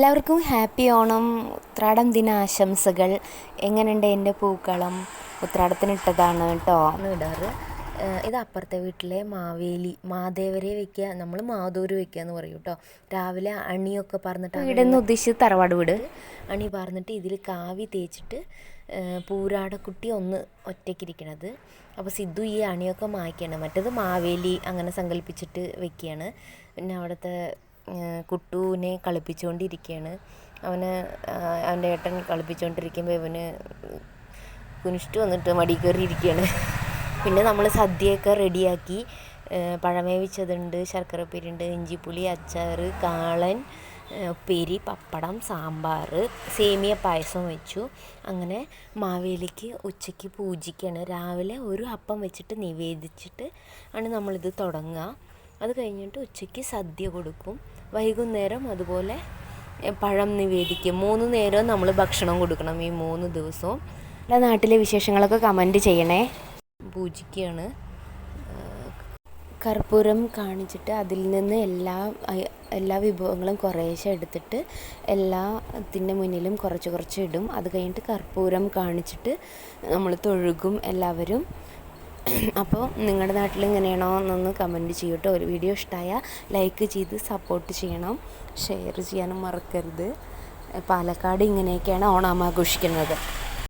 എല്ലാവർക്കും ഹാപ്പി ഓണം. ഉത്രാടം ദിന ആശംസകൾ. എങ്ങനെയുണ്ട് എന്റെ പൂക്കളം? ഉത്രാടത്തിന് ഇട്ടതാണ് കേട്ടോ. ഇടാറ്. ഇത് അപ്പുറത്തെ വീട്ടിലെ മാവേലി മാദേവരെ വെക്കുക നമ്മൾ മാതൂര് വെക്കുക എന്ന് പറയും കേട്ടോ. രാവിലെ അണിയൊക്കെ പറഞ്ഞിട്ട് വീടെന്ന് ഉദ്ദേശിച്ച് തറവാട് വീട്. അണി പറഞ്ഞിട്ട് ഇതിൽ കാവി തേച്ചിട്ട് പൂരാടക്കുട്ടി ഒന്ന് ഒറ്റയ്ക്കിരിക്കണത് അപ്പോൾ സിദ്ധു ഈ അണിയൊക്കെ മായ്ക്കുകയാണ് മറ്റേത് മാവേലി അങ്ങനെ സങ്കല്പിച്ചിട്ട് വെക്കുകയാണ് പിന്നെ അവിടുത്തെ കുട്ടുവിനെ കളിപ്പിച്ചുകൊണ്ടിരിക്കുകയാണ് അവന് അവന്റെ ഏട്ടൻ കളിപ്പിച്ചുകൊണ്ടിരിക്കുമ്പോൾ ഇവന് കുനിഷ്ട് വന്നിട്ട് മടി കയറി ഇരിക്കുകയാണ് പിന്നെ നമ്മൾ സദ്യയൊക്കെ റെഡിയാക്കി. പഴമേവിച്ചതുണ്ട് ശർക്കരപ്പേരിയുണ്ട് ഇഞ്ചിപ്പുളി അച്ചാർ കാളൻ ഉപ്പേരി പപ്പടം സാമ്പാർ സേമിയ പായസം വെച്ചു. അങ്ങനെ മാവേലിക്ക് ഉച്ചയ്ക്ക് പൂജിക്കുകയാണ് രാവിലെ ഒരു അപ്പം വെച്ചിട്ട് നിവേദിച്ചിട്ട് ആണ് നമ്മളിത് തുടങ്ങുക. അത് കഴിഞ്ഞിട്ട് ഉച്ചയ്ക്ക് സദ്യ കൊടുക്കും. വൈകുന്നേരം അതുപോലെ പഴം നിവേദിക്കും. മൂന്ന് നേരവും നമ്മൾ ഭക്ഷണം കൊടുക്കണം ഈ മൂന്ന് ദിവസവും. നമ്മുടെ നാട്ടിലെ വിശേഷങ്ങളൊക്കെ കമന്റ് ചെയ്യണേ. പൂജിക്കുകയാണ് കർപ്പൂരം കാണിച്ചിട്ട് അതിൽ നിന്ന് എല്ലാ എല്ലാ വിഭവങ്ങളും കുറേശ്ശെ എടുത്തിട്ട് എല്ലാത്തിന്റെ മുന്നിലും കുറച്ച് കുറച്ച് ഇടും. അത് കഴിഞ്ഞിട്ട് കർപ്പൂരം കാണിച്ചിട്ട് നമ്മൾ തൊഴുകും എല്ലാവരും. അപ്പോൾ നിങ്ങളുടെ നാട്ടിൽ ഇങ്ങനെയാണോ എന്നൊന്ന് കമന്റ് ചെയ്യൂട്ടോ. ഒരു വീഡിയോ ഇഷ്ടമായാൽ ലൈക്ക് ചെയ്ത് സപ്പോർട്ട് ചെയ്യണം. ഷെയർ ചെയ്യാനും മറക്കരുത്. പാലക്കാട് ഇങ്ങനെയൊക്കെയാണ് ഓണം ആഘോഷിക്കുന്നത്.